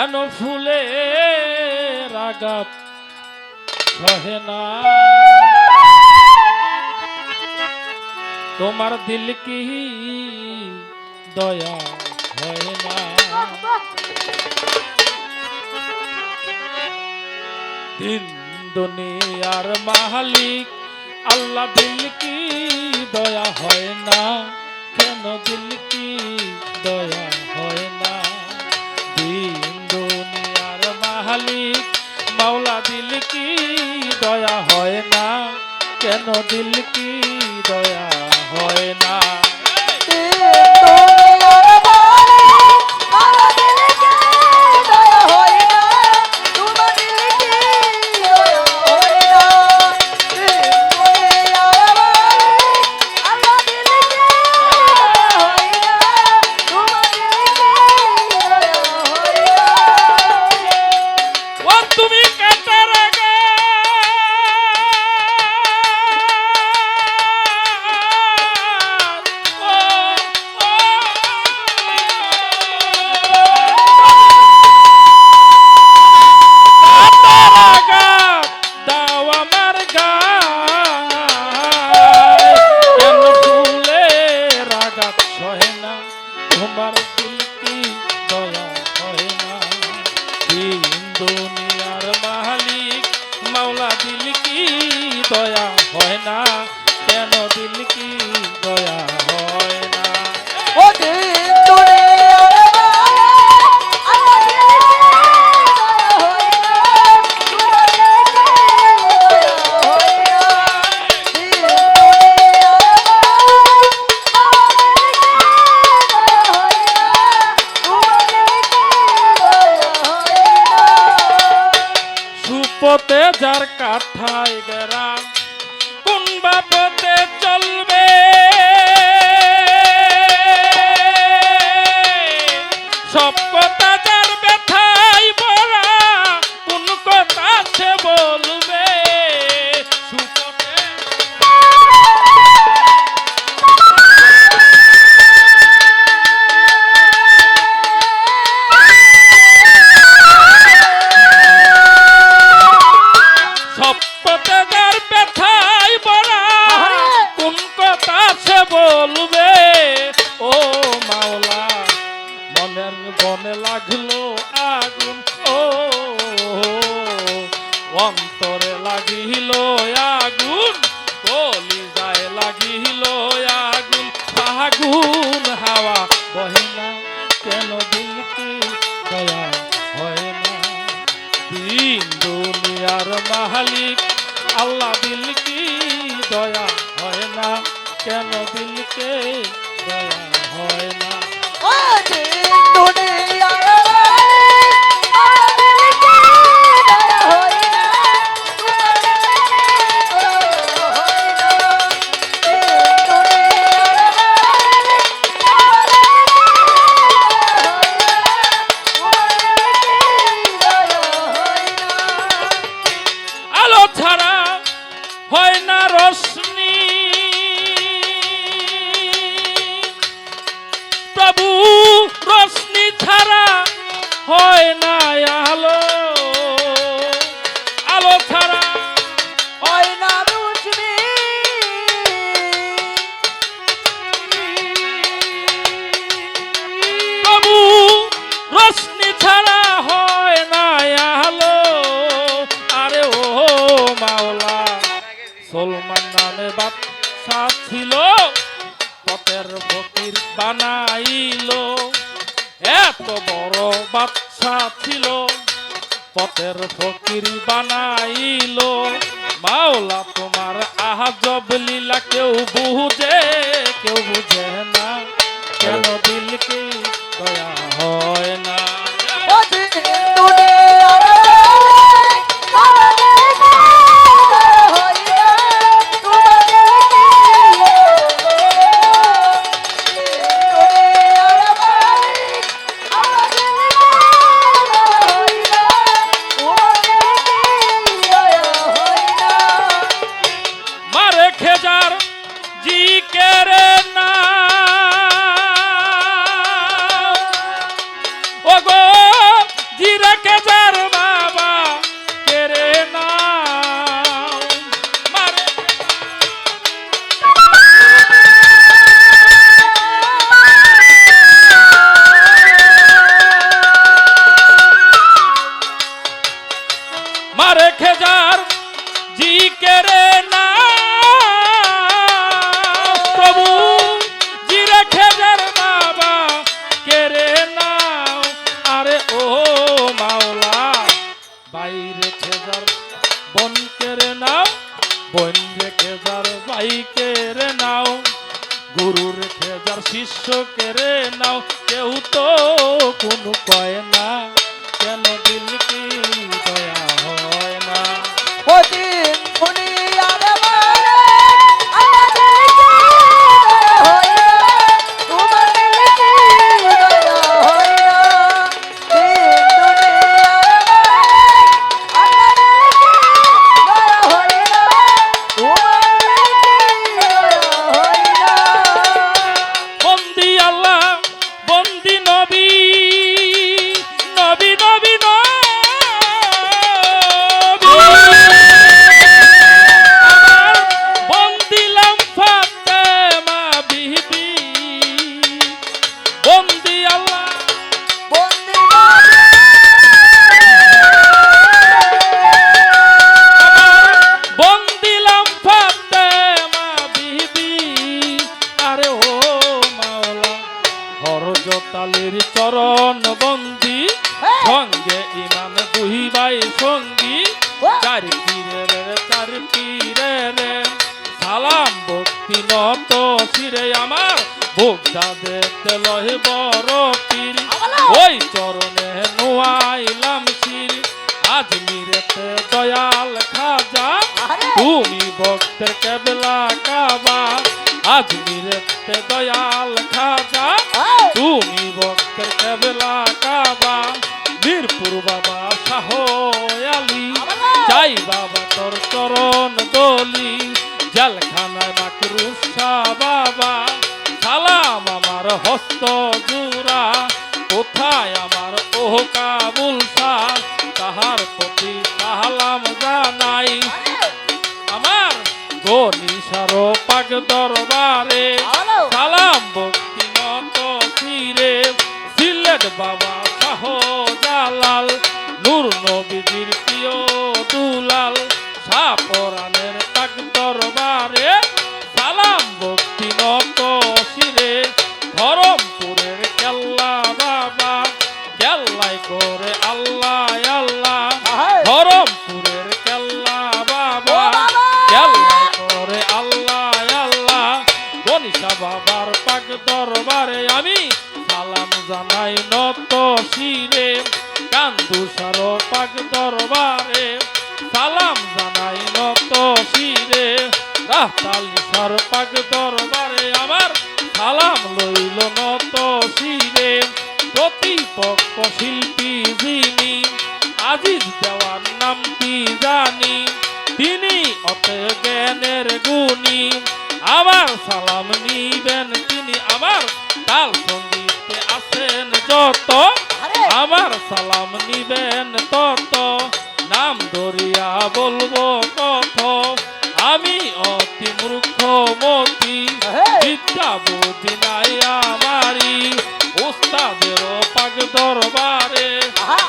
কেন ফুলে রাগাত? সহে না। তোমার দিল কি দয়া হয় না? দিন, দুনিয়ার মালিক, আল্লাহ দিল কি দয়া হয় না? কেন দিল কি দয়া মালিক মাওলা দিল কি দয়া হয় না? কেন দিল কি দয়া সুপতে যার দয়া ছাড়া হয় না রশ্মি। প্রভু রশ্মি ছাড়া হয় না আলো। ছিল। পথের ফকির বানাইলো। এত বড় বাচ্চা ছিল। পথের ফকির বানাইলো। মাওলা, তোমার আহাজব লীলা কেউ বুঝে কেউ বুঝে না। কেন দিলকে দয়া হয় না? সালাম ভক্তি নত শিরে আমার। ভোগদা দেখতে লহে বড় পীর। ওই চরণে নোয়াইলাম শির। আজমিরেতে দয়াল খাজা। তুমি ভক্তের কেবলা কাবা। আজমিরেতে দয়াল খাজা। তুমি ভক্তের কেবলা কাবা। বীরপুর বাবা শাহ আলী। চাই বাবা তোর চরণ বাবা সালাম আমার হস্ত জুরা। কোথায় আমার ওহ কাবুল তাহার প্রতি সালাম জানাই। আমার গনিসার পাক দরবারে সালাম ভক্তি নত শিরে সিলেট বাবা শাহ জালাল নূর নবীজির প্রিয় দুলাল। সাপরানের পাক দরবারে নত শিরে রাহতালিসার দরবারে আমার সালাম লইল নত শিরে প্রতিপক্ষ শিল্পী যিনি আজিজ দেওয়ার নামটি জানি? তিনি অত জ্ঞানের গুণী। আমার সালাম নিবেন তিনি আমার তাল সঙ্গীতে আছেন যত। আমার সালাম নিবেন তত। নাম ধরিয়া বলব কত আমি অতি মূর্খ মতি বিদ্যা বুদ্ধি নাই আমারি। উস্তাদের পাক দরবারে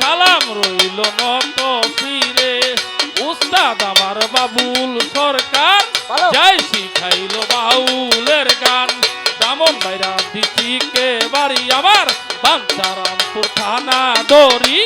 সালাম রইল নত ফিরে। উস্তাদ আমার বাবুল সরকার। যাই শিখাইল বাউলের গান। দামন বাইরা দিটিকে বাড়ি আমার বাঞ্চারামপুর থানা দড়ি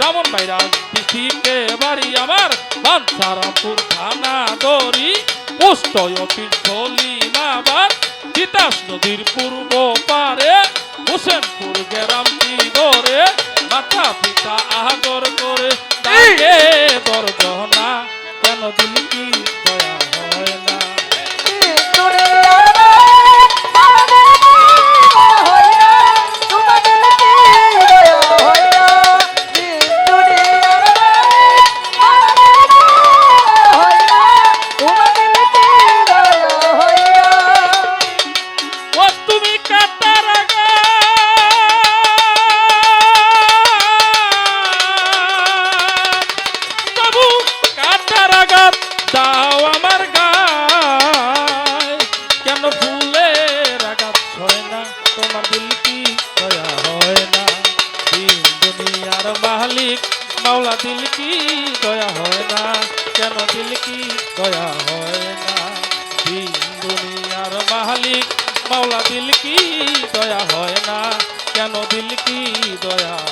দামন বাইরা দিটিকে বাড়ি আমার বাঞ্চারামপুর থানা দড়ি সলিমাবাদ তিতাস নদীর পূর্ব পারে হোসেনপুর গ্রামটি ধরে মাথা পিতা আদর করে তাকে দরজনা কেন দিল বাউলা দিল কি? দয়া হয় না। কেন দিল কি? দয়া হয় না। দিন দুনিয়ার মালিক বাউলা দিল কি? দয়া হয় না। কেন দিল কি? দয়া